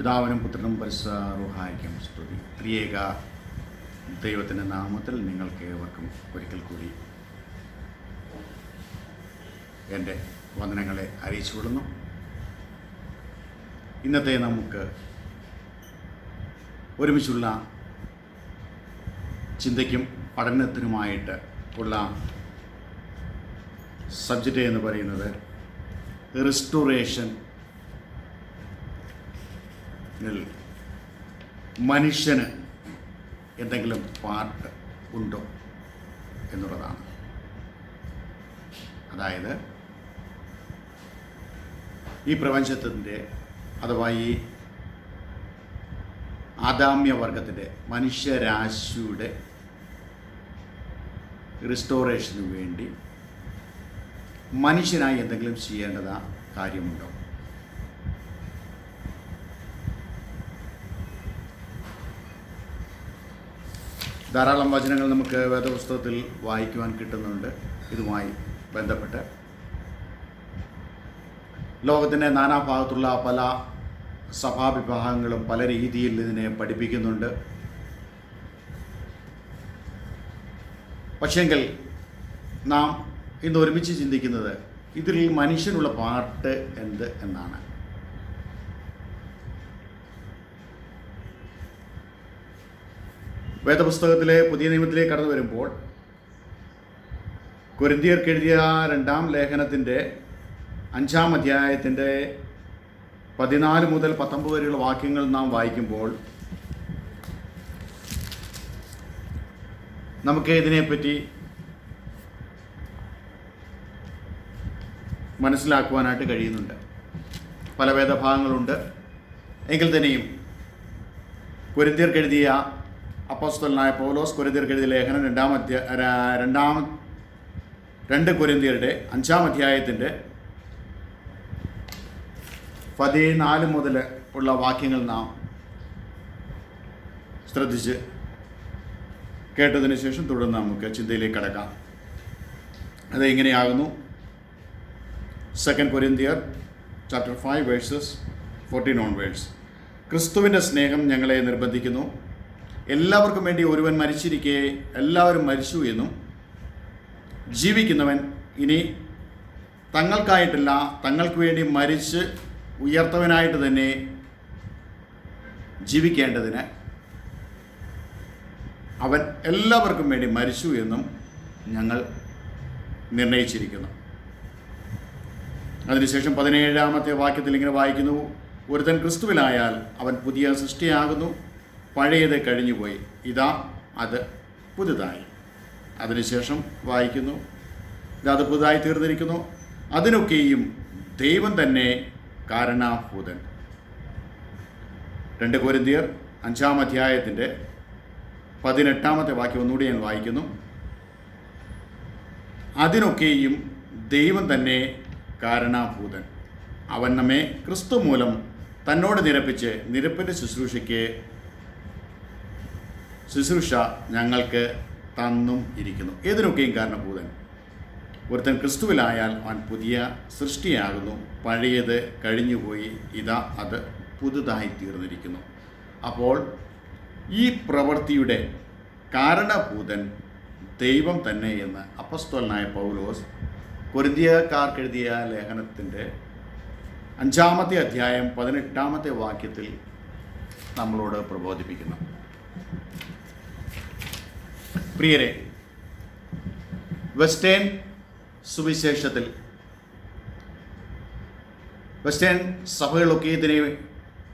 പിതാവിനും പുത്രനും പരിസറുഹായിക്കും സ്തുതി. ത്രിയേക ദൈവത്തിന്റെ നാമത്തിൽ നിങ്ങൾക്ക് ഏവർക്കും ഒരിക്കൽ കൂടി എന്റെ വന്ദനങ്ങളെ അറിയിച്ചു കൊള്ളുന്നു. ഇന്നത്തെ നമുക്ക് ഒരുമിച്ചുള്ള ചിന്തയ്ക്കും പഠനത്തിനുമായിട്ട് ഉള്ള സബ്ജക്റ്റ് എന്ന് പറയുന്നത് റിസ്റ്റോറേഷൻ മനുഷ്യന് എന്തെങ്കിലും പാർട്ട് ഉണ്ടോ എന്നുള്ളതാണ്. അതായത് ഈ പ്രപഞ്ചത്തിന്റെ അഥവാ ഈ ആദാമ്യവർഗത്തിന്റെ മനുഷ്യരാശിയുടെ റിസ്റ്റോറേഷന് വേണ്ടി മനുഷ്യനായി എന്തെങ്കിലും ചെയ്യേണ്ടതാ കാര്യമുണ്ടോ? ധാരാളം വചനങ്ങൾ നമുക്ക് വേദപുസ്തകത്തിൽ വായിക്കുവാൻ കിട്ടുന്നുണ്ട്. ഇതുമായി ബന്ധപ്പെട്ട്. ലോകത്തിന്റെ നാനാഭാഗത്തുള്ള പല സഭാവിഭാഗങ്ങളും പല രീതിയിൽ ഇതിനെ പഠിപ്പിക്കുന്നുണ്ട്. പക്ഷേങ്കിൽ നാം ഇന്ന് ഒരുമിച്ച് ചിന്തിക്കുന്നത് ഇതിൽ മനുഷ്യനുള്ള പാർട്ട് എന്ത് എന്നാണ്? വേദപുസ്തകത്തിലെ പുതിയ നിയമത്തിലേക്ക് കടന്നു വരുമ്പോൾ കൊരിന്തിയർക്ക് എഴുതിയ രണ്ടാം ലേഖനത്തിന്റെ അഞ്ചാം അധ്യായത്തിന്റെ പതിനാല് മുതൽ പത്തൊമ്പത് വരെയുള്ള വാക്യങ്ങൾ നാം വായിക്കുമ്പോൾ നമുക്ക് ഇതിനെപ്പറ്റി മനസ്സിലാക്കുവാനായിട്ട് കഴിയുന്നുണ്ട്. പല വേദഭാഗങ്ങളുണ്ട്. എങ്കിൽ തന്നെയും കൊരിന്തിയർക്ക് എഴുതിയ അപ്പോസ്തലനായ പൗലോസ് കൊരിന്തിയർക്ക് എഴുതിയ ലേഖനം രണ്ടാം അധ്യായ ര- രണ്ടാം രണ്ട് കൊരിന്തിയരുടെ അഞ്ചാം അധ്യായത്തിന്റെ പതിനാല് മുതൽ ഉള്ള വാക്യങ്ങൾ നാം ശ്രദ്ധിച്ച് കേട്ടതിന് ശേഷം തുടർന്ന് നമുക്ക് ചിന്തയിലേക്ക് കടക്കാം. അത് എങ്ങനെയാകുന്നു? Second കൊരിന്തിയർ chapter five verses fourteen on verse ക്രിസ്തുവിന്റെ സ്നേഹം ഞങ്ങളെ നിർബന്ധിക്കുന്നു. എല്ലാവർക്കും വേണ്ടി ഒരുവൻ മരിച്ചിരിക്കെ എല്ലാവരും മരിച്ചു എന്നും ജീവിക്കുന്നവൻ ഇനി തങ്ങൾക്കായിട്ടല്ല തങ്ങൾക്ക് വേണ്ടി മരിച്ച് ഉയർത്തവനായിട്ട് തന്നെ ജീവിക്കേണ്ടതിന് അവൻ എല്ലാവർക്കും വേണ്ടി മരിച്ചു എന്നും ഞങ്ങൾ നിർണയിച്ചിരിക്കുന്നു. അതിനുശേഷം പതിനേഴാമത്തെ വാക്യത്തിൽ ഇങ്ങനെ വായിക്കുന്നു ഒരുത്തൻ ക്രിസ്തുവിലായാൽ അവൻ പുതിയ സൃഷ്ടിയാകുന്നു പഴയത് കഴിഞ്ഞുപോയി ഇതാ അത് പുതുതായി. അതിനുശേഷം വായിക്കുന്നു. ഇതാ പുതുതായി തീർന്നിരിക്കുന്നു. അതിനൊക്കെയും ദൈവം തന്നെ കാരണഭൂതൻ. രണ്ട് കോരിന്തിയർ അഞ്ചാം അധ്യായത്തിന്റെ പതിനെട്ടാമത്തെ വാക്യം ഒന്നുകൂടി ഞാൻ വായിക്കുന്നു. അതിനൊക്കെയും ദൈവം തന്നെ കാരണഭൂതൻ. അവൻ നമ്മെ ക്രിസ്തു മൂലം തന്നോട് നിരപ്പിച്ച് നിരപ്പിന്റെ ശുശ്രൂഷയ്ക്ക് ശുശ്രൂഷ ഞങ്ങൾക്ക് തന്നും ഇരിക്കുന്നു. ഏതിനൊക്കെയും കാരണഭൂതൻ? ഒരുത്തൻ ക്രിസ്തുവിലായാൽ അവൻ പുതിയ സൃഷ്ടിയാകുന്നു. പഴയത് കഴിഞ്ഞുപോയി ഇതാ അത് പുതുതായി തീർന്നിരിക്കുന്നു അപ്പോൾ ഈ പ്രവൃത്തിയുടെ കാരണഭൂതൻ ദൈവം തന്നെ എന്ന് അപ്പസ്തോലനായ പൗലോസ് കൊരിന്തിയക്കാർക്കെഴുതിയ ലേഖനത്തിന്റെ അഞ്ചാമത്തെ അധ്യായം പതിനെട്ടാമത്തെ വാക്യത്തിൽ നമ്മളോട് പ്രബോധിപ്പിക്കുന്നു. പ്രിയരെ വെസ്റ്റേൺ സുവിശേഷത്തിൽ. വെസ്റ്റേൺ സഭകളൊക്കെ ഇതിനെ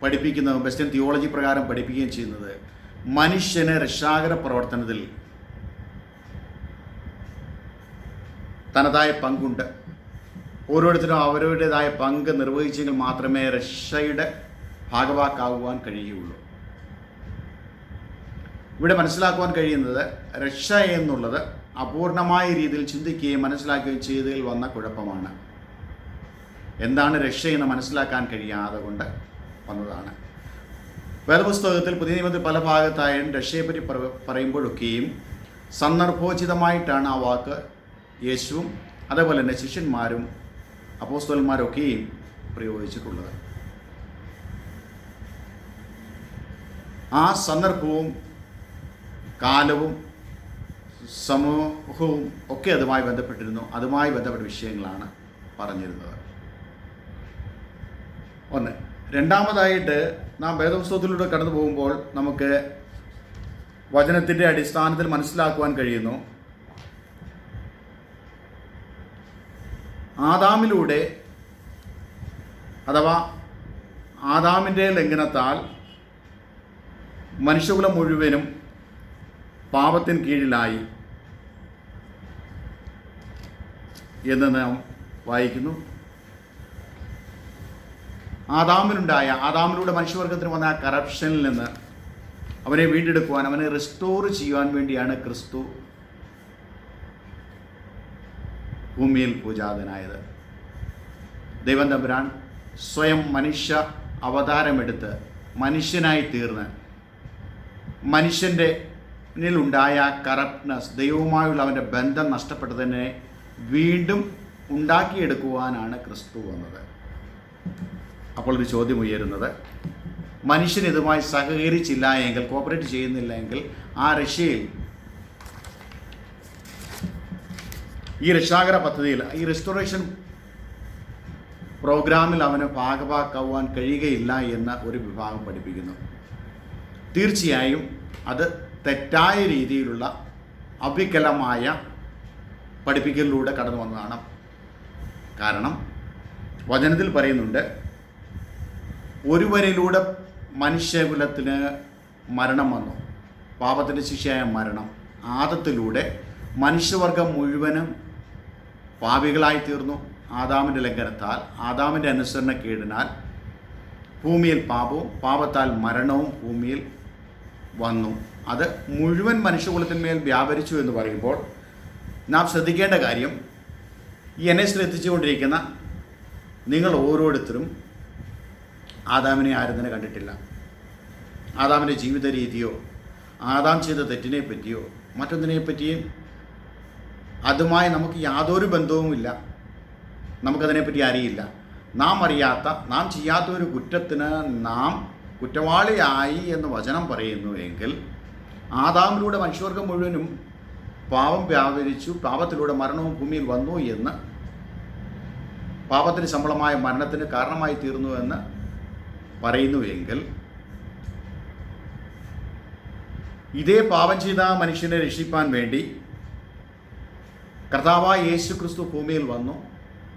പഠിപ്പിക്കുന്ന വെസ്റ്റേൺ തിയോളജി പ്രകാരം പഠിപ്പിക്കുകയും ചെയ്യുന്നത് മനുഷ്യനെ രക്ഷാകര പ്രവർത്തനത്തിൽ തനതായ പങ്കുണ്ട്. ഓരോരുത്തരും അവരവരുടേതായ പങ്ക് നിർവഹിച്ചെങ്കിൽ മാത്രമേ രക്ഷയുടെ ഭാഗവാക്കാകുവാൻ കഴിയുകയുള്ളൂ. ഇവിടെ മനസ്സിലാക്കുവാൻ കഴിയുന്നത് രക്ഷ എന്നുള്ളത് അപൂർണമായ രീതിയിൽ ചിന്തിക്കുകയും മനസ്സിലാക്കുകയും ചെയ്തതിൽ വന്ന കുഴപ്പമാണ്. എന്താണ് രക്ഷയെന്ന് മനസ്സിലാക്കാൻ കഴിയാതെ കൊണ്ട് വന്നതാണ്. വേദപുസ്തകത്തിൽ പുതിയ നിയമത്തിൽ പല ഭാഗത്തായും രക്ഷയെപ്പറ്റി പറ- പറയുമ്പോഴൊക്കെയും സന്ദർഭോചിതമായിട്ടാണ് ആ വാക്ക് യേശുവും അതേപോലെ തന്നെ ശിഷ്യന്മാരും അപ്പോസ്തലന്മാരൊക്കെയും പ്രയോഗിച്ചിട്ടുള്ളത്. ആ സന്ദർഭവും കാലവും സമൂഹവും ഒക്കെ അതുമായി ബന്ധപ്പെട്ടിരുന്നു. അതുമായി ബന്ധപ്പെട്ട വിഷയങ്ങളാണ് പറഞ്ഞിരുന്നത്. ഒന്ന് രണ്ടാമതായിട്ട് നാം വേദപുസ്തകത്തിലൂടെ കടന്നു പോകുമ്പോൾ നമുക്ക് വചനത്തിന്റെ അടിസ്ഥാനത്തിൽ മനസ്സിലാക്കുവാൻ കഴിയുന്നു. ആദാമിലൂടെ അഥവാ ആദാമിന്റെ ലംഘനത്താൽ മനുഷ്യകുലം മുഴുവനും പാപത്തിന് കീഴിലായി എന്ന് നാം വായിക്കുന്നു. ആദാമിനുണ്ടായ ആദാമിലൂടെ മനുഷ്യവർഗത്തിന് വന്ന കറപ്ഷനിൽ നിന്ന് അവനെ വീണ്ടെടുക്കുവാൻ അവനെ റിസ്റ്റോർ ചെയ്യുവാൻ വേണ്ടിയാണ് ക്രിസ്തു ഭൂമിയിൽ പൂജാതനായത്. ദൈവം തമ്പുരാൻ സ്വയം മനുഷ്യ അവതാരമെടുത്ത് മനുഷ്യനായി തീർന്ന് മനുഷ്യന്റെ ഉണ്ടായ കറപ്റ്റ്നസ് ദൈവവുമായുള്ള അവന്റെ ബന്ധം നഷ്ടപ്പെട്ടതിനെ വീണ്ടും ഉണ്ടാക്കിയെടുക്കുവാനാണ് ക്രിസ്തു വന്നത്. അപ്പോൾ ഒരു ചോദ്യം ഉയരുന്നത് മനുഷ്യൻ ഇതുമായി സഹകരിച്ചില്ല എങ്കിൽ കോപ്പറേറ്റ് ചെയ്യുന്നില്ല എങ്കിൽ ആ രക്ഷയിൽ ഈ രക്ഷാകര പദ്ധതിയിൽ ഈ റെസ്റ്റോറേഷൻ പ്രോഗ്രാമിൽ അവന് ഭാഗഭാക്കാവാൻ കഴിയുകയില്ല എന്ന് ഒരു വിഭാഗം പഠിപ്പിക്കുന്നു. തീർച്ചയായും അത് തെറ്റായ രീതിയിലുള്ള അവികലമായ പഠിപ്പിക്കലിലൂടെ കടന്നു വന്നതാണ് കാരണം വചനത്തിൽ പറയുന്നുണ്ട് ഒരുവരിലൂടെ മനുഷ്യകുലത്തിന് മരണം വന്നു. പാപത്തിന്റെ ശിക്ഷയായ മരണം. ആദത്തിലൂടെ മനുഷ്യവർഗം മുഴുവനും പാപികളായി തീർന്നു. ആദാമിന്റെ ലംഘനത്താൽ ആദാമിന്റെ അനുസരണക്കേടിനാൽ ഭൂമിയിൽ പാപവും പാപത്താൽ മരണവും ഭൂമിയിൽ വന്നു. അത് മുഴുവൻ മനുഷ്യകുലത്തിന്മേൽ വ്യാപരിച്ചു എന്ന് പറയുമ്പോൾ നാം ശ്രദ്ധിക്കേണ്ട കാര്യം എന്നെ ശ്രദ്ധിച്ചുകൊണ്ടിരിക്കുന്ന നിങ്ങൾ ഓരോരുത്തരും ആദാമിനെ ആരും തന്നെ കണ്ടിട്ടില്ല. ആദാമിന്റെ ജീവിത രീതിയോ ആദാം ചെയ്ത തെറ്റിനെ പറ്റിയോ മറ്റൊന്നിനെ പറ്റിയും അതുമായി നമുക്ക് യാതൊരു ബന്ധവുമില്ല. നമുക്കതിനെപ്പറ്റി അറിയില്ല. നാം അറിയാത്ത നാം ചെയ്യാത്ത ഒരു കുറ്റത്തിന് നാം കുറ്റവാളിയായി എന്ന് വചനം പറയുന്നു എങ്കിൽ ആദാമിലൂടെ മനുഷ്യവർഗം മുഴുവനും പാപം വ്യാപരിച്ചു പാപത്തിലൂടെ മരണവും ഭൂമിയിൽ വന്നു എന്ന് പാപത്തിന് ശമ്പളമായ മരണത്തിന് കാരണമായി തീർന്നു എന്ന് പറയുന്നുവെങ്കിൽ ഇതേ പാപം ചെയ്ത മനുഷ്യനെ രക്ഷിപ്പാൻ വേണ്ടി കർത്താവായ യേശു ക്രിസ്തു ഭൂമിയിൽ വന്നു.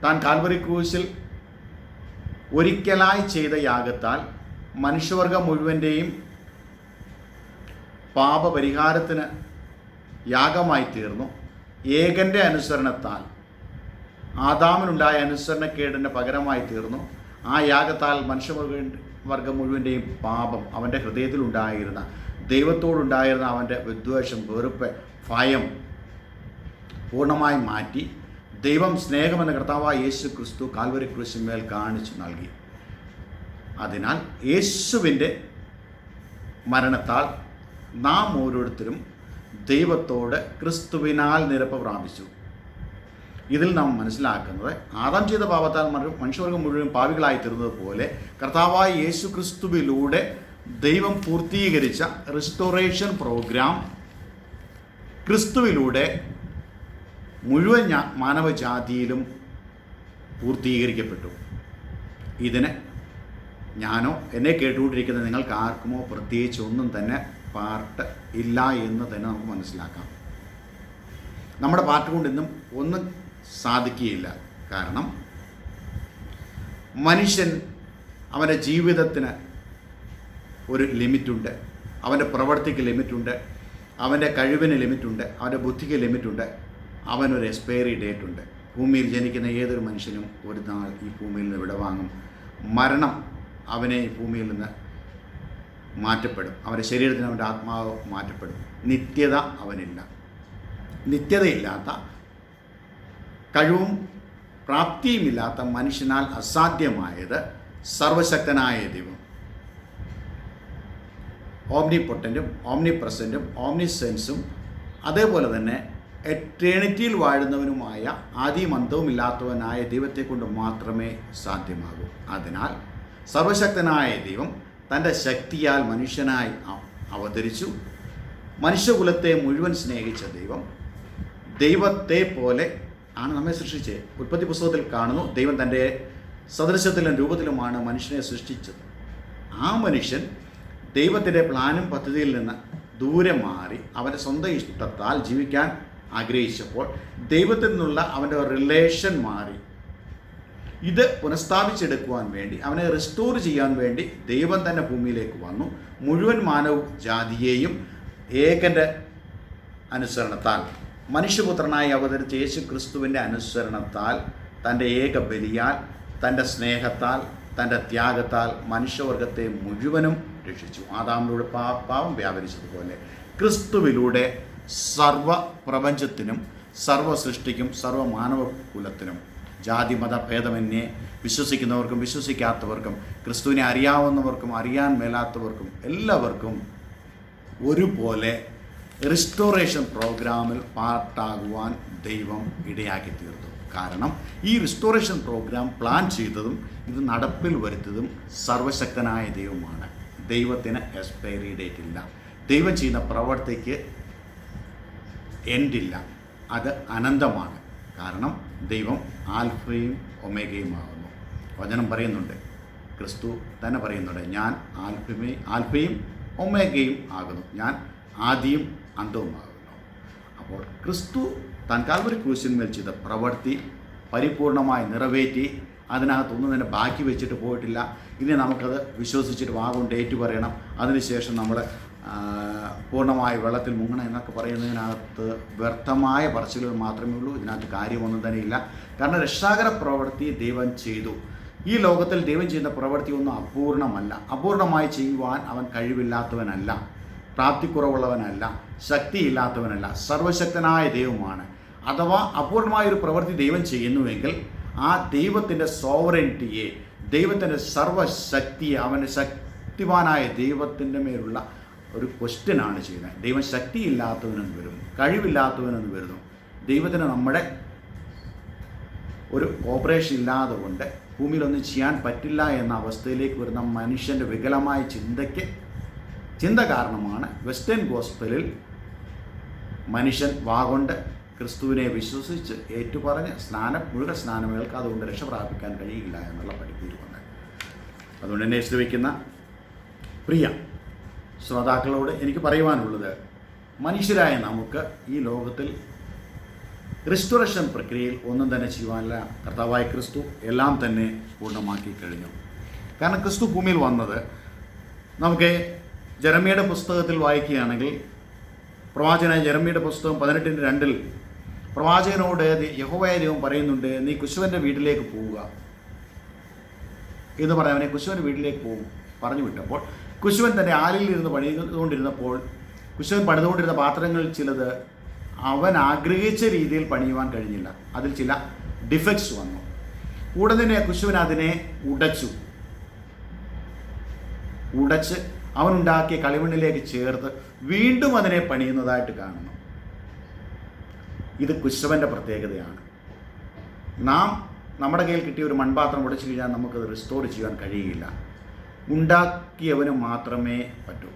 താൻ കാൽവറി ക്രൂശിൽ ഒരിക്കലായി ചെയ്ത യാഗത്താൽ മനുഷ്യവർഗം മുഴുവന്റെയും പാപപരിഹാരത്തിന് യാഗമായി തീർന്നു. ഏകന്റെ അനുസരണത്താൽ ആദാമിനുണ്ടായ അനുസരണക്കേടിന് പകരമായി തീർന്നു. ആ യാഗത്താൽ മനുഷ്യവർഗ വർഗം മുഴുവന്റെയും പാപം അവന്റെ ഹൃദയത്തിലുണ്ടായിരുന്ന ദൈവത്തോടുണ്ടായിരുന്ന അവന്റെ വിദ്വേഷം വെറുപ്പ് ഭയം പൂർണമായി മാറ്റി. ദൈവം സ്നേഹമെന്ന കർത്താവായ യേശു ക്രിസ്തു കാൽവരി ക്രൂശിന്മേൽ കാണിച്ചു നൽകി. അതിനാൽ യേശുവിന്റെ മരണത്താൽ നാം ഓരോരുത്തരും ദൈവത്തോട് ക്രിസ്തുവിനാൽ നിരപ്പ് പ്രാപിച്ചു. ഇതിൽ നാം മനസ്സിലാക്കുന്നത് ആദാം ചെയ്ത പാപത്താൽ മനുഷ്യവർഗം മുഴുവൻ പാവികളായി തീർന്നത് പോലെ കർത്താവായ യേശു ക്രിസ്തുവിലൂടെ ദൈവം പൂർത്തീകരിച്ച റിസ്റ്റോറേഷൻ പ്രോഗ്രാം ക്രിസ്തുവിലൂടെ മുഴുവൻ മാനവജാതിയിലും പൂർത്തീകരിക്കപ്പെട്ടു. ഇതിന് ഞാനോ എന്നെ കേട്ടുകൊണ്ടിരിക്കുന്ന നിങ്ങൾക്ക് ആർക്കുമോ പ്രത്യേകിച്ച് ഒന്നും തന്നെ പാർട്ട് ഇല്ല എന്ന് തന്നെ നമുക്ക് മനസ്സിലാക്കാം. നമ്മുടെ പാർട്ട് കൊണ്ട് ഇന്നും ഒന്നും സാധിക്കുകയില്ല. കാരണം മനുഷ്യൻ അവന്റെ ജീവിതത്തിന് ഒരു ലിമിറ്റുണ്ട്. അവന്റെ പ്രവൃത്തിക്ക് ലിമിറ്റുണ്ട്. അവന്റെ കഴിവിന് ലിമിറ്റുണ്ട്. അവന്റെ ബുദ്ധിക്ക് ലിമിറ്റുണ്ട്. അവനൊരു എക്സ്പയറി ഡേറ്റ് ഉണ്ട്. ഭൂമിയിൽ ജനിക്കുന്ന ഏതൊരു മനുഷ്യനും ഒരു നാൾ ഈ ഭൂമിയിൽ നിന്ന് വിടവാങ്ങും. മരണം അവനെ ഈ ഭൂമിയിൽ നിന്ന് മാറ്റപ്പെടും. അവന്റെ ശരീരത്തിന് അവന്റെ ആത്മാവ് മാറ്റപ്പെടും. നിത്യത അവനില്ല. നിത്യതയില്ലാത്ത കഴിവും പ്രാപ്തിയുമില്ലാത്ത മനുഷ്യനാൽ അസാധ്യമായത് സർവശക്തനായ ദൈവം. ഓംനി പൊട്ടന്റും ഓംനി പ്രസന്റും ഓംനി സെൻസും അതേപോലെ തന്നെ എറ്റേണിറ്റിയിൽ വാഴുന്നവനുമായ ആദിമന്തവുമില്ലാത്തവനായ ദൈവത്തെ കൊണ്ട് മാത്രമേ സാധ്യമാകൂ. അതിനാൽ സർവശക്തനായ ദൈവം തന്റെ ശക്തിയാൽ മനുഷ്യനായി അവതരിച്ചു. മനുഷ്യകുലത്തെ മുഴുവൻ സ്നേഹിച്ച ദൈവം ദൈവത്തെ പോലെ ആണ് നമ്മെ സൃഷ്ടിച്ചത്. ഉൽപ്പത്തി പുസ്തകത്തിൽ കാണുന്നു ദൈവം തന്റെ സദൃശത്തിലും രൂപത്തിലുമാണ് മനുഷ്യനെ സൃഷ്ടിച്ചത്. ആ മനുഷ്യൻ ദൈവത്തിന്റെ പ്ലാനും പദ്ധതിയിൽ നിന്ന് ദൂരെ മാറി അവന്റെ സ്വന്തം ഇഷ്ടത്താൽ ജീവിക്കാൻ ആഗ്രഹിച്ചപ്പോൾ ദൈവത്തിൽ നിന്നുള്ള അവന്റെ റിലേഷൻ മാറി. ഇത് പുനഃസ്ഥാപിച്ചെടുക്കുവാൻ വേണ്ടി അവനെ റിസ്റ്റോർ ചെയ്യാൻ വേണ്ടി ദൈവം തന്നെ ഭൂമിയിലേക്ക് വന്നു. മുഴുവൻ മാനവ ജാതിയെയും ഏകന്റെ അനുസരണത്താൽ മനുഷ്യപുത്രനായി അവതരിച്ച യേശു ക്രിസ്തുവിന്റെ അനുസരണത്താൽ തന്റെ ഏക ബലിയാൽ തന്റെ സ്നേഹത്താൽ തന്റെ ത്യാഗത്താൽ മനുഷ്യവർഗത്തെ മുഴുവനും രക്ഷിച്ചു. ആദാമിലൂടെ പാ പാവം വ്യാപരിച്ചതുപോലെ ക്രിസ്തുവിലൂടെ സർവ പ്രപഞ്ചത്തിനും സർവ സൃഷ്ടിക്കും സർവ മാനവ കുലത്തിനും ജാതി മത ഭേദമന്യേ വിശ്വസിക്കുന്നവർക്കും വിശ്വസിക്കാത്തവർക്കും ക്രിസ്തുവിനെ അറിയാവുന്നവർക്കും അറിയാൻ മേലാത്തവർക്കും എല്ലാവർക്കും ഒരുപോലെ റിസ്റ്റോറേഷൻ പ്രോഗ്രാമിൽ പാർട്ടാകുവാൻ ദൈവം ഇടയാക്കി തീർത്തു കാരണം ഈ റിസ്റ്റോറേഷൻ പ്രോഗ്രാം പ്ലാൻ ചെയ്തതും ഇത് നടപ്പിൽ വരുത്തതും സർവശക്തനായ ദൈവമാണ്. ദൈവത്തിന് എക്സ്പയറി ഡേറ്റ് ഇല്ല. ദൈവം ചെയ്യുന്ന പ്രവർത്തിക്ക് എൻഡില്ല അത് അനന്തമാണ്. കാരണം ദൈവം ആൽഫയും ഒമേഗയുമാകുന്നു വചനം പറയുന്നുണ്ട്. ക്രിസ്തു തന്നെ പറയുന്നുണ്ട് ഞാൻ ആൽഫമേ ആൽഫയും ഒമേഗയും ആകുന്നു. ഞാൻ ആദ്യം അന്തവുമാകുന്നു അപ്പോൾ ക്രിസ്തു താൻ കാൽവരി ക്രൂശിന്മേൽ ചെയ്ത പ്രവൃത്തി പരിപൂർണമായി നിറവേറ്റി അതിനകത്തൊന്നും തന്നെ ബാക്കി വെച്ചിട്ട് പോയിട്ടില്ല. ഇനി നമുക്കത് വിശ്വസിച്ചിട്ട് വാഗം ഡേറ്റ് പറയണം. അതിനുശേഷം നമ്മൾ പൂർണമായി വെള്ളത്തിൽ മുങ്ങണം എന്നൊക്കെ പറയുന്നതിനകത്ത് വ്യർത്ഥമായ പറച്ചിലുകൾ മാത്രമേ ഉള്ളൂ. ഇതിനകത്ത് കാര്യമൊന്നും തന്നെ ഇല്ല. കാരണം രക്ഷാകര പ്രവൃത്തി ദൈവം ചെയ്തു. ഈ ലോകത്തിൽ ദൈവം ചെയ്യുന്ന പ്രവൃത്തി ഒന്നും അപൂർണമല്ല. അപൂർണമായി ചെയ്യുവാൻ അവൻ കഴിവില്ലാത്തവനല്ല. പ്രാപ്തിക്കുറവുള്ളവനല്ല. ശക്തിയില്ലാത്തവനല്ല. സർവശക്തനായ ദൈവമാണ്. അഥവാ അപൂർണമായ ഒരു പ്രവൃത്തി ദൈവം ചെയ്യുന്നുവെങ്കിൽ ആ ദൈവത്തിന്റെ സോവറിറ്റിയെ ദൈവത്തിന്റെ സർവശക്തിയെ അവന്റെ ശക്തിവാനായ ദൈവത്തിന്റെ മേലുള്ള ഒരു ക്വസ്റ്റ്യനാണ് ചെയ്യുന്നത്. ദൈവം ശക്തിയില്ലാത്തവനെന്ന് വരുന്നു. കഴിവില്ലാത്തവനെന്ന് വരുന്നു. ദൈവത്തിന് നമ്മുടെ ഒരു കോപ്പറേഷൻ ഇല്ലാതെ കൊണ്ട് ഭൂമിയിലൊന്നും ചെയ്യാൻ പറ്റില്ല എന്ന അവസ്ഥയിലേക്ക് വരുന്ന മനുഷ്യന്റെ വികലമായ ചിന്തയ്ക്ക് ചിന്ത കാരണമാണ് വെസ്റ്റേൺ ഗോസ്പലിൽ മനുഷ്യൻ വാഗൊണ്ട് ക്രിസ്തുവിനെ വിശ്വസിച്ച് ഏറ്റുപറഞ്ഞ് സ്നാനം മുഴുവൻ സ്നാനമേൾക്ക് അതുകൊണ്ട് രക്ഷ പ്രാപിക്കാൻ കഴിയില്ല എന്നുള്ള വന്നത്. അതുകൊണ്ട് എന്നെ ശ്രമിക്കുന്ന പ്രിയ ശ്രോതാക്കളോട് എനിക്ക് പറയുവാനുള്ളത് മനുഷ്യരായ നമുക്ക് ഈ ലോകത്തിൽ റിസ്റ്റോറേഷൻ പ്രക്രിയയിൽ ഒന്നും തന്നെ ചെയ്യുവാനില്ല. കർത്താവായ ക്രിസ്തു എല്ലാം തന്നെ പൂർണമാക്കി കഴിഞ്ഞു. കാരണം ക്രിസ്തു ഭൂമിയിൽ വന്നത് നമുക്ക് ജെറമിയുടെ പുസ്തകത്തിൽ വായിക്കുകയാണെങ്കിൽ പ്രവാചകനായ ജെറമിയുടെ പുസ്തകം പതിനെട്ടിന്റെ രണ്ടിൽ പ്രവാചകനോട് യഹോവായ ദൈവം പറയുന്നുണ്ട് നീ കുശുവന്റെ വീട്ടിലേക്ക് പോവുക. എന്ന് പറഞ്ഞവനെ കുശുവന്റെ വീട്ടിലേക്ക് പോകും പറഞ്ഞു വിട്ടപ്പോൾ കുശുവൻ തന്റെ ആലിൽ ഇരുന്ന് പണിതുകൊണ്ടിരുന്നപ്പോൾ കുശുവൻ പണിതുകൊണ്ടിരുന്ന പാത്രങ്ങളിൽ ചിലത് അവൻ ആഗ്രഹിച്ച രീതിയിൽ പണിയുവാൻ കഴിഞ്ഞില്ല. അതിൽ ചില ഡിഫക്ട്സ് വന്നു. ഉടനെ തന്നെ കുശുവൻ അതിനെ ഉടച്ചു. ഉടച്ച് അവനുണ്ടാക്കിയ കളിമണ്ണിലേക്ക് ചേർത്ത് വീണ്ടും അതിനെ പണിയുന്നതായിട്ട് കാണുന്നു. ഇത് കുശവന്റെ പ്രത്യേകതയാണ്. നാം നമ്മുടെ കയ്യിൽ കിട്ടിയ ഒരു മൺപാത്രം ഉടച്ചു കഴിഞ്ഞാൽ നമുക്കത് റിസ്റ്റോർ ചെയ്യാൻ കഴിയില്ല. ഉണ്ടാക്കിയവന് മാത്രമേ പറ്റൂ.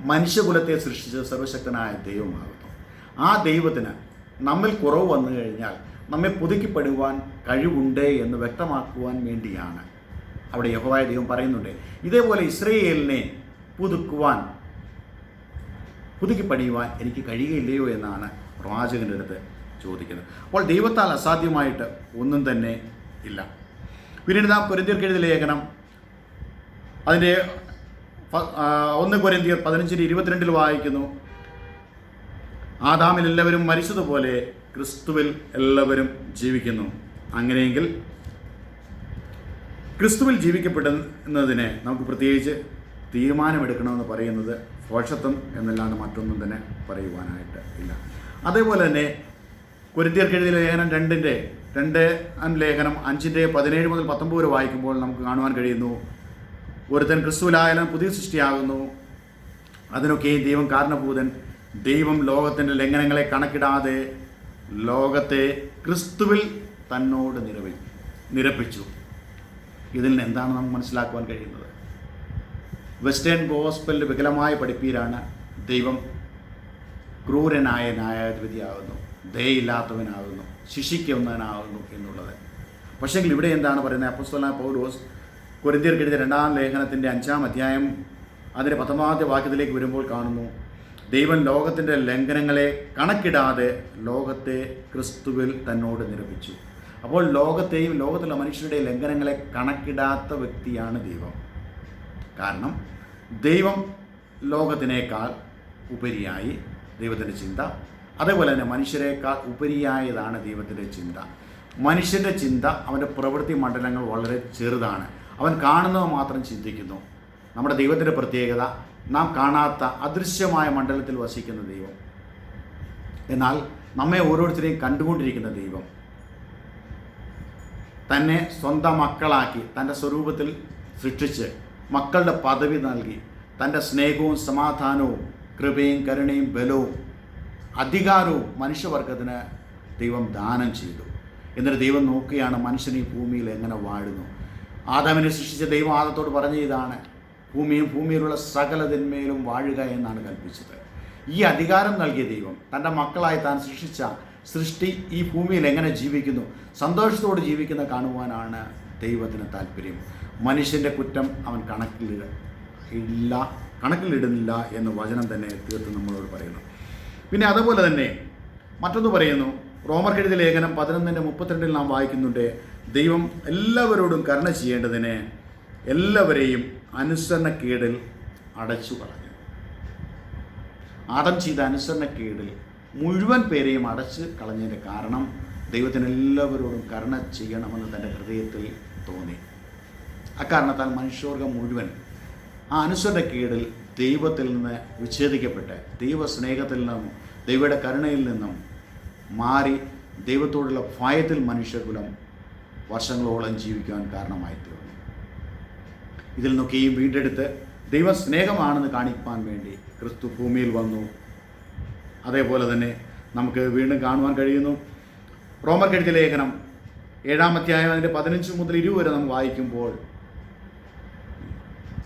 മനുഷ്യകുലത്തെ സൃഷ്ടിച്ച സർവശക്തനായ ദൈവമാകുന്നു. ആ ദൈവത്തിന് നമ്മിൽ കുറവ് വന്നു കഴിഞ്ഞാൽ നമ്മെ പുതുക്കിപ്പെടുവാൻ കഴിവുണ്ട് എന്ന് വ്യക്തമാക്കുവാൻ വേണ്ടിയാണ്. അവിടെ യഹോവായ ദൈവം പറയുന്നുണ്ട് ഇതേപോലെ ഇസ്രയേലിനെ പുതുക്കുവാൻ പുതുക്കിപ്പണിയുവാൻ എനിക്ക് കഴിയുകയില്ലയോ എന്നാണ് പ്രവാചകന്റെ അടുത്ത് ചോദിക്കുന്നത്. അപ്പോൾ ദൈവത്താൽ അസാധ്യമായിട്ട് ഒന്നും തന്നെ ഇല്ല. പിന്നീട് നാം പൊരുതിർക്കെഴുതി ലേഖനം അതിന്റെ ഒന്ന് കൊരന്തിയർ പതിനഞ്ചിന് ഇരുപത്തിരണ്ടിൽ വായിക്കുന്നു. ആദാമിൽ എല്ലാവരും മരിച്ചതുപോലെ ക്രിസ്തുവിൽ എല്ലാവരും ജീവിക്കുന്നു. അങ്ങനെയെങ്കിൽ ക്രിസ്തുവിൽ ജീവിക്കപ്പെടുന്നതിന് നമുക്ക് പ്രത്യേകിച്ച് തീരുമാനമെടുക്കണമെന്ന് പറയുന്നത് ഭോഷത്വം എന്നല്ലാണ്ട് മറ്റൊന്നും തന്നെ പറയുവാനായിട്ട് ഇല്ല. അതേപോലെ തന്നെ കുരുത്തിയർക്കെഴുതിയ ലേഖനം രണ്ടിന്റെ രണ്ട് ലേഖനം അഞ്ചിന്റെ പതിനേഴ് മുതൽ പത്തൊമ്പത് വരെ വായിക്കുമ്പോൾ നമുക്ക് കാണുവാൻ കഴിയുന്നു. ഒരുത്തൻ ക്രിസ്തുവിലായാലും പുതിയ സൃഷ്ടിയാകുന്നു. അതിനൊക്കെയും ദൈവം കാരണഭൂതൻ. ദൈവം ലോകത്തിന്റെ ലംഘനങ്ങളെ കണക്കിടാതെ ലോകത്തെ ക്രിസ്തുവിൽ തന്നോട് നിരവി നിരപ്പിച്ചു. ഇതിൽ നിന്ന് എന്താണ് നമുക്ക് മനസ്സിലാക്കുവാൻ കഴിയുന്നത്? വെസ്റ്റേൺ ഗോസ്പലിന്റെ വികലമായ പഠിപ്പീരാണ് ദൈവം ക്രൂരനായ ന്യായാധിപതിയാകുന്നു. ദയയില്ലാത്തവനാകുന്നു. ശിക്ഷിക്കുന്നവനാകുന്നു എന്നുള്ളത്. പക്ഷേങ്കിൽ ഇവിടെ എന്താണ് പറയുന്നത്? അപ്പസ്തല പൗലോസ് കൊരിന്തിയർക്കെഴുതിയ രണ്ടാം ലേഖനത്തിന്റെ അഞ്ചാം അധ്യായം അതിന്റെ പത്തൊമ്പതാമത്തെ വാക്യത്തിലേക്ക് വരുമ്പോൾ കാണുന്നു. ദൈവം ലോകത്തിന്റെ ലംഘനങ്ങളെ കണക്കിടാതെ ലോകത്തെ ക്രിസ്തുവിൽ തന്നോട് നിരപ്പിച്ചു. അപ്പോൾ ലോകത്തെയും ലോകത്തുള്ള മനുഷ്യരുടെ ലംഘനങ്ങളെ കണക്കിടാത്ത വ്യക്തിയാണ് ദൈവം. കാരണം ദൈവം ലോകത്തിനേക്കാൾ ഉപരിയായി ദൈവത്തിന്റെ ചിന്ത അതേപോലെ തന്നെ മനുഷ്യരെക്കാൾ ഉപരിയായതാണ് ദൈവത്തിന്റെ ചിന്ത. മനുഷ്യന്റെ ചിന്ത അവന്റെ പ്രവൃത്തി മണ്ഡലങ്ങൾ വളരെ ചെറുതാണ്. അവൻ കാണുന്നത് മാത്രം ചിന്തിക്കുന്നു. നമ്മുടെ ദൈവത്തിന്റെ പ്രത്യേകത നാം കാണാത്ത അദൃശ്യമായ മണ്ഡലത്തിൽ വസിക്കുന്ന ദൈവം. എന്നാൽ നമ്മെ ഓരോരുത്തരെയും കണ്ടുകൊണ്ടിരിക്കുന്ന ദൈവം. തന്നെ സ്വന്തം മക്കളാക്കി തന്റെ സ്വരൂപത്തിൽ സൃഷ്ടിച്ച് മക്കളുടെ പദവി നൽകി തന്റെ സ്നേഹവും സമാധാനവും കൃപയും കരുണയും ബലവും അധികാരവും മനുഷ്യവർഗത്തിന് ദൈവം ദാനം ചെയ്തു. എന്നിട്ട് ദൈവം നോക്കുകയാണ് മനുഷ്യൻ ഈ ഭൂമിയിൽ എങ്ങനെ വാഴുന്നു. ആദാമിനെ സൃഷ്ടിച്ച ദൈവം ആദത്തോട് പറഞ്ഞ ഇതാണ്. ഭൂമിയും ഭൂമിയിലുള്ള സകലതിന്മേലും വാഴുക എന്നാണ് കൽപ്പിച്ചത്. ഈ അധികാരം നൽകിയ ദൈവം തന്റെ മക്കളായി താൻ സൃഷ്ടിച്ച സൃഷ്ടി ഈ ഭൂമിയിൽ എങ്ങനെ ജീവിക്കുന്നു സന്തോഷത്തോട് ജീവിക്കുന്ന കാണുവാനാണ് ദൈവത്തിന് താല്പര്യം. മനുഷ്യന്റെ കുറ്റം അവൻ കണക്കിലിട ഇല്ല കണക്കിലിടുന്നില്ല എന്ന് വചനം തന്നെ തീർത്ത് നമ്മളോട് പറയുന്നു. പിന്നെ അതുപോലെ തന്നെ മറ്റൊന്ന് പറയുന്നു റോമർ എഴുതിയ ലേഖനം പതിനൊന്നിന്റെ മുപ്പത്തിരണ്ടിൽ നാം വായിക്കുന്നുണ്ട് ദൈവം എല്ലാവരോടും കരുണ ചെയ്യേണ്ടതിന് എല്ലാവരെയും അനുസരണക്കേടിൽ അടച്ചു കളഞ്ഞു. ആദം ചെയ്ത അനുസരണക്കേടിൽ മുഴുവൻ പേരെയും അടച്ച് കളഞ്ഞതിന്റെ കാരണം ദൈവത്തിന് എല്ലാവരോടും കരുണ ചെയ്യണമെന്ന് തന്റെ ഹൃദയത്തിൽ തോന്നി. അക്കാരണത്താൽ മനുഷ്യവർഗം മുഴുവൻ ആ അനുസരണക്കേടിൽ ദൈവത്തിൽ നിന്ന് വിച്ഛേദിക്കപ്പെട്ട് ദൈവസ്നേഹത്തിൽ നിന്നും ദൈവയുടെ കരുണയിൽ നിന്നും മാറി ദൈവത്തോടുള്ള ഭയത്തിൽ മനുഷ്യകുലം വർഷങ്ങളോളം ജീവിക്കുവാൻ കാരണമായി തീർന്നു ഇതിൽ നിന്നൊക്കെയും വീണ്ടെടുത്ത് ദൈവ സ്നേഹമാണെന്ന് കാണിക്കാൻ വേണ്ടി ക്രിസ്തു ഭൂമിയിൽ വന്നു. അതേപോലെ തന്നെ നമുക്ക് വീണ്ടും കാണുവാൻ കഴിയുന്നു. റോമർ എഴുതിയ ലേഖനം ഏഴാം അധ്യായം അതിന്റെ പതിനഞ്ച് മുതൽ ഇരുപത് വരെ നമ്മൾ വായിക്കുമ്പോൾ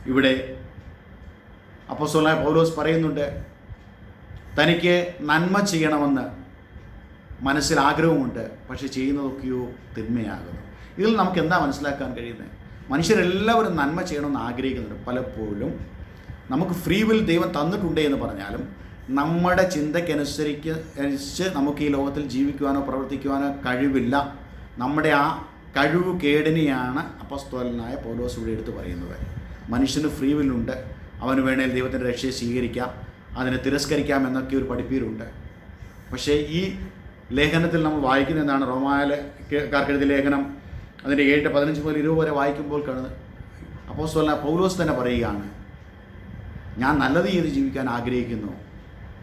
ഇവിടെ അപ്പോസ്തലനായ പൗലോസ് പറയുന്നുണ്ട് തനിക്ക് നന്മ ചെയ്യണമെന്ന് മനസ്സിൽ ആഗ്രഹമുണ്ട് പക്ഷെ ചെയ്യുന്നതൊക്കെയോ തിന്മയാകുന്നു. ഇതിൽ നമുക്ക് എന്താ മനസ്സിലാക്കാൻ കഴിയുന്നത് മനുഷ്യരെല്ലാവരും നന്മ ചെയ്യണമെന്ന് ആഗ്രഹിക്കുന്നുണ്ട് പലപ്പോഴും നമുക്ക് ഫ്രീ വിൽ ദൈവം തന്നിട്ടുണ്ട് എന്ന് പറഞ്ഞാലും നമ്മുടെ ചിന്തയ്ക്കനുസരിച്ച് അനുസരിച്ച് നമുക്ക് ഈ ലോകത്തിൽ ജീവിക്കുവാനോ പ്രവർത്തിക്കുവാനോ കഴിവില്ല. നമ്മുടെ ആ കഴിവ് കേടിനെയാണ് അപ്പസ്തോലനായ പൗലോസ് ഇവിടെ എടുത്ത് പറയുന്നത്. മനുഷ്യന് ഫ്രീ വില്ലുണ്ട് അവന് വേണേൽ ദൈവത്തിന്റെ രക്ഷയെ സ്വീകരിക്കാം. അതിനെ തിരസ്കരിക്കാം എന്നൊക്കെ ഒരു പഠിപ്പീരുണ്ട്. പക്ഷേ ഈ ലേഖനത്തിൽ നമ്മൾ വായിക്കുന്ന എന്താണ്? റോമായക്കാർക്കെഴുതിയ ലേഖനം. അതിന്റെ ഏഴ് പതിനഞ്ച് മുതൽ ഇരുപത് വരെ വായിക്കുമ്പോൾ കാണുന്നത്. അപ്പോൾ സ്വല്ല പൗലോസ് തന്നെ പറയുകയാണ് ഞാൻ നല്ലത് ചെയ്ത് ജീവിക്കാൻ ആഗ്രഹിക്കുന്നു.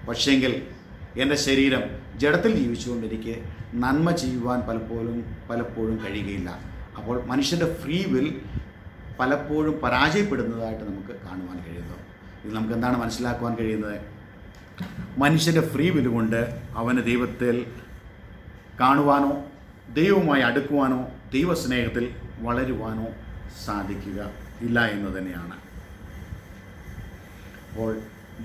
പക്ഷേങ്കിൽ എന്റെ ശരീരം ജഡത്തിൽ ജീവിച്ചുകൊണ്ട് എനിക്ക് നന്മ ചെയ്യുവാൻ പലപ്പോഴും പലപ്പോഴും കഴിയുകയില്ല. അപ്പോൾ മനുഷ്യന്റെ ഫ്രീ വിൽ പലപ്പോഴും പരാജയപ്പെടുന്നതായിട്ട് നമുക്ക് കാണുവാൻ കഴിയുന്നു. ഇത് നമുക്ക് എന്താണ് മനസ്സിലാക്കുവാൻ കഴിയുന്നത്? മനുഷ്യന്റെ ഫ്രീ വിൽ കൊണ്ട് അവന് ദൈവത്തിൽ കാണുവാനോ ദൈവവുമായി അടുക്കുവാനോ ദൈവസ്നേഹത്തിൽ വളരുവാനോ സാധിക്കുക ഇല്ല എന്ന് തന്നെയാണ്. അപ്പോൾ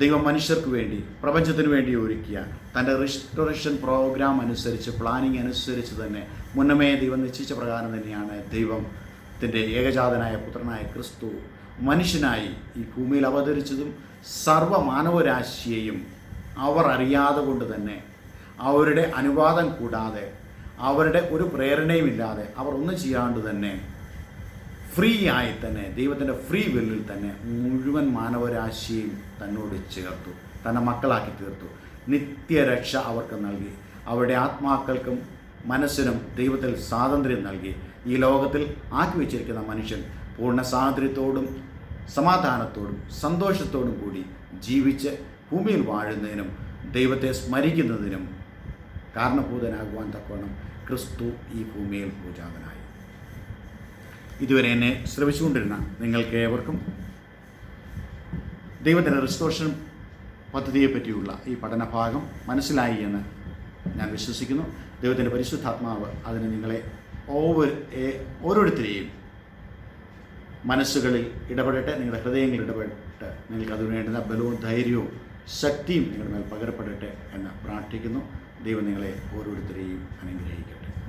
ദൈവം മനുഷ്യർക്ക് വേണ്ടി പ്രപഞ്ചത്തിന് വേണ്ടി ഒരുക്കിയ തന്റെ റിസ്റ്റോറേഷൻ പ്രോഗ്രാം അനുസരിച്ച് പ്ലാനിങ് അനുസരിച്ച് തന്നെ മുന്നമേ ദൈവം നിശ്ചയിച്ച പ്രകാരം തന്നെയാണ് ദൈവത്തിന്റെ ഏകജാതനായ പുത്രനായ ക്രിസ്തു മനുഷ്യനായി ഈ ഭൂമിയിൽ അവതരിച്ചതും സർവ മാനവരാശിയെയും അവർ അറിയാതെ കൊണ്ട് തന്നെ അവരുടെ അനുവാദം കൂടാതെ അവരുടെ ഒരു പ്രേരണയും ഇല്ലാതെ അവർ ഒന്നും ചെയ്യാണ്ട് തന്നെ ഫ്രീ ആയി തന്നെ ദൈവത്തിന്റെ ഫ്രീ വില്ലിൽ തന്നെ മുഴുവൻ മാനവരാശിയും തന്നോട് ചേർത്തു തന്നെ മക്കളാക്കി തീർത്തു. നിത്യരക്ഷ അവർക്ക് നൽകി. അവരുടെ ആത്മാക്കൾക്കും മനസ്സിനും ദൈവത്തിൽ സ്വാതന്ത്ര്യം നൽകി. ഈ ലോകത്തിൽ ആക്കി വെച്ചിരിക്കുന്ന മനുഷ്യൻ പൂർണ സ്വാതന്ത്ര്യത്തോടും സമാധാനത്തോടും സന്തോഷത്തോടും കൂടി ജീവിച്ച് ഭൂമിയിൽ വാഴുന്നതിനും ദൈവത്തെ സ്മരിക്കുന്നതിനും കാരണഭൂതനാകുവാൻ തക്കവണ്ണം ക്രിസ്തു ഈ ഭൂമിയിൽ പൂജാതനായി. ഇതുവരെ എന്നെ ശ്രമിച്ചുകൊണ്ടിരുന്ന നിങ്ങൾക്ക് ഏവർക്കും ദൈവത്തിന്റെ റിസ്റ്റോഷൻ പദ്ധതിയെപ്പറ്റിയുള്ള ഈ പഠനഭാഗം മനസ്സിലായി എന്ന് ഞാൻ വിശ്വസിക്കുന്നു. ദൈവത്തിന്റെ പരിശുദ്ധാത്മാവ് അതിന് നിങ്ങളെ ഓവർ ഓരോരുത്തരെയും മനസ്സുകളിൽ ഇടപെടട്ടെ നിങ്ങളുടെ ഹൃദയങ്ങളിൽ ഇടപെട്ട് നിങ്ങൾക്ക് അതിനു വേണ്ടുന്ന ബലവും ധൈര്യവും ശക്തിയും നിങ്ങളുടെ മേൽ പകരപ്പെടട്ടെ എന്ന് പ്രാർത്ഥിക്കുന്നു. ദൈവം നിങ്ങളെ ഓരോരുത്തരെയും അനുഗ്രഹിക്കട്ടെ.